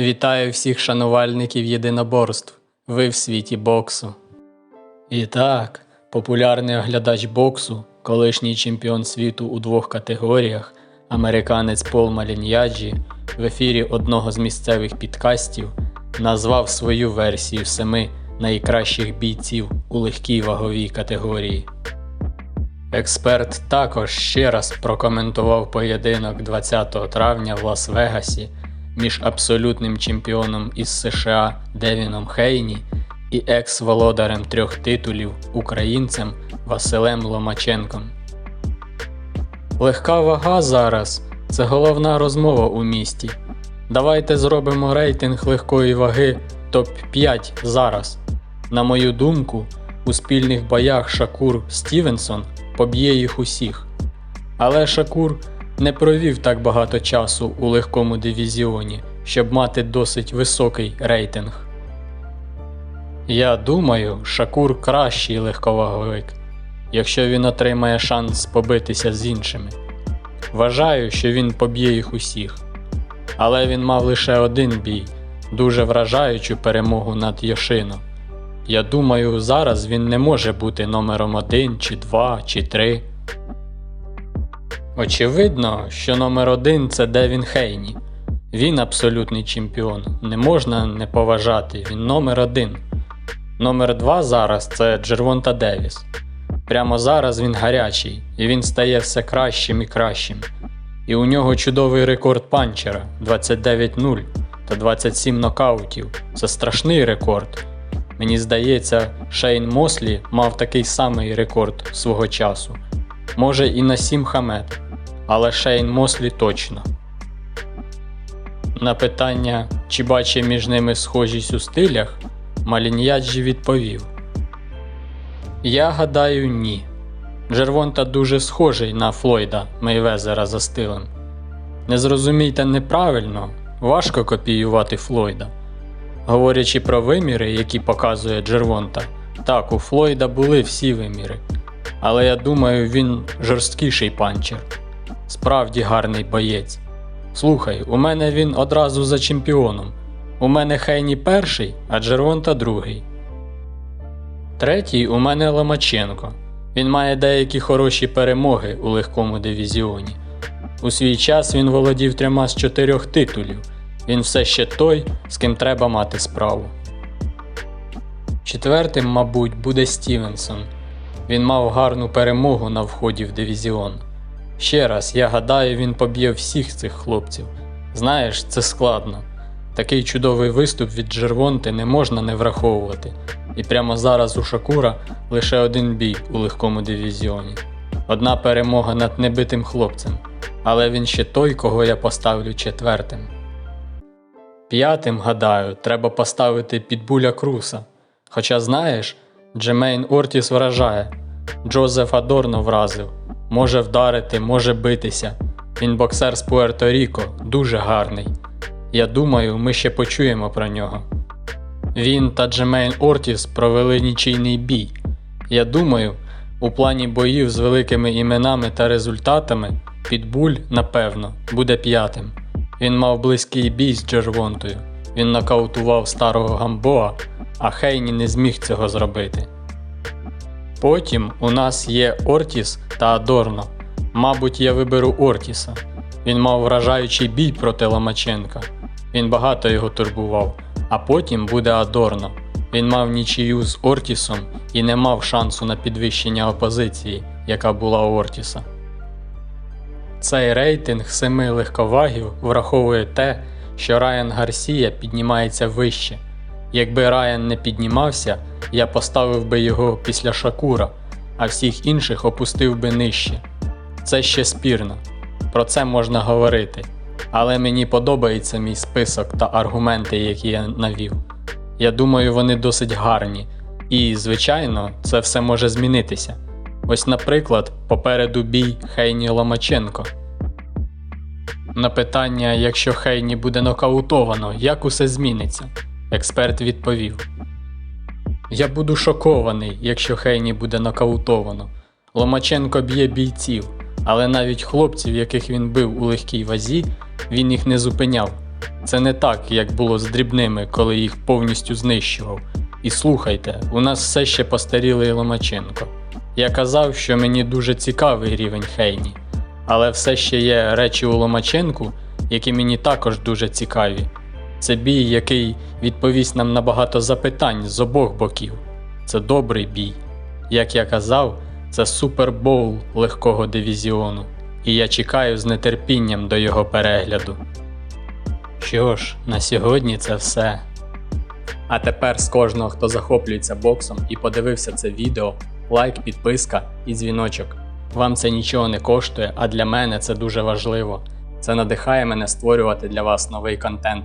Вітаю всіх шанувальників єдиноборств. Ви в світі боксу. І так, популярний оглядач боксу, колишній чемпіон світу у двох категоріях, американець Пол Маліньяджі, в ефірі одного з місцевих підкастів назвав свою версію семи найкращих бійців у легкій ваговій категорії. Експерт також ще раз прокоментував поєдинок 20 травня в Лас-Вегасі між абсолютним чемпіоном із США Девіном Хейні і екс-володарем трьох титулів українцем Василем Ломаченком. Легка вага зараз це головна розмова у місті. Давайте зробимо рейтинг легкої ваги топ-5 зараз. На мою думку, у спільних боях Шакур Стівенсон поб'є їх усіх. Але Шакур не провів так багато часу у легкому дивізіоні, щоб мати досить високий рейтинг. Я думаю, Шакур кращий легковаговик, якщо він отримає шанс побитися з іншими. Вважаю, що він поб'є їх усіх. Але він мав лише один бій, дуже вражаючу перемогу над Йошино. Я думаю, зараз він не може бути номером 1 чи 2 чи 3. Очевидно, що номер один це Девін Хейні. Він абсолютний чемпіон. Не можна не поважати, він номер один. Номер два зараз це Джервонта Девіс. Прямо зараз він гарячий, і він стає все кращим і кращим. І у нього чудовий рекорд панчера 29-0 та 27 нокаутів. Це страшний рекорд. Мені здається, Шейн Мослі мав такий самий рекорд свого часу. Може і Насім Хамед, але Шейн Мослі точно. На питання, чи бачить між ними схожість у стилях, Маліньяджі відповів: Я гадаю, ні. Джервонта дуже схожий на Флойда Мейвезера за стилем. Не зрозумійте неправильно, важко копіювати Флойда. Говорячи про виміри, які показує Джервонта, так, у Флойда були всі виміри. Але я думаю, він жорсткіший панчер. Справді гарний боєць. Слухай, у мене він одразу за чемпіоном. У мене Хейні перший, а Джервонта другий. Третій у мене Ломаченко. Він має деякі хороші перемоги у легкому дивізіоні. У свій час він володів трьома з чотирьох титулів. Він все ще той, з ким треба мати справу. Четвертим, мабуть, буде Стівенсон. Він мав гарну перемогу на вході в дивізіон. Ще раз, я гадаю, він поб'є всіх цих хлопців. Знаєш, це складно. Такий чудовий виступ від Джервонти не можна не враховувати. І прямо зараз у Шакура лише один бій у легкому дивізіоні. Одна перемога над небитим хлопцем. Але він ще той, кого я поставлю четвертим. П'ятим, гадаю, треба поставити підбуля Круса. Хоча знаєш, Джемейн Ортіс вражає. Джозеф Адорно вразив. Може вдарити, може битися. Він боксер з Пуерто-Ріко, дуже гарний. Я думаю, ми ще почуємо про нього. Він та Джемейн Ортіс провели нічийний бій. Я думаю, у плані боїв з великими іменами та результатами Підбуль, напевно, буде п'ятим. Він мав близький бій з Джервонтою. Він нокаутував старого Гамбоа, а Хейні не зміг цього зробити. Потім у нас є Ортіс та Адорно. Мабуть, я виберу Ортіса. Він мав вражаючий бій проти Ломаченка. Він багато його турбував. А потім буде Адорно. Він мав нічию з Ортісом і не мав шансу на підвищення опозиції, яка була у Ортіса. Цей рейтинг семи легковагів враховує те, що Райан Гарсія піднімається вище. Якби Райан не піднімався, я поставив би його після Шакура, а всіх інших опустив би нижче. Це ще спірно, про це можна говорити, але мені подобається мій список та аргументи, які я навів. Я думаю, вони досить гарні, і, звичайно, це все може змінитися. Ось, наприклад, попереду бій Хейні Ломаченко. На питання, якщо Хейні буде нокаутовано, як усе зміниться? Експерт відповів: Я буду шокований, якщо Хейні буде нокаутовано. Ломаченко б'є бійців, але навіть хлопців, яких він бив у легкій вазі, він їх не зупиняв. Це не так, як було з дрібними, коли їх повністю знищував. І слухайте, у нас все ще постарілий Ломаченко. Я казав, що мені дуже цікавий рівень Хейні, але все ще є речі у Ломаченку, які мені також дуже цікаві. Це бій, який відповість нам на багато запитань з обох боків. Це добрий бій. Як я казав, це супербоул легкого дивізіону, і я чекаю з нетерпінням до його перегляду. Що ж, на сьогодні це все. А тепер з кожного, хто захоплюється боксом і подивився це відео, лайк, підписка і дзвіночок. Вам це нічого не коштує, а для мене це дуже важливо. Це надихає мене створювати для вас новий контент.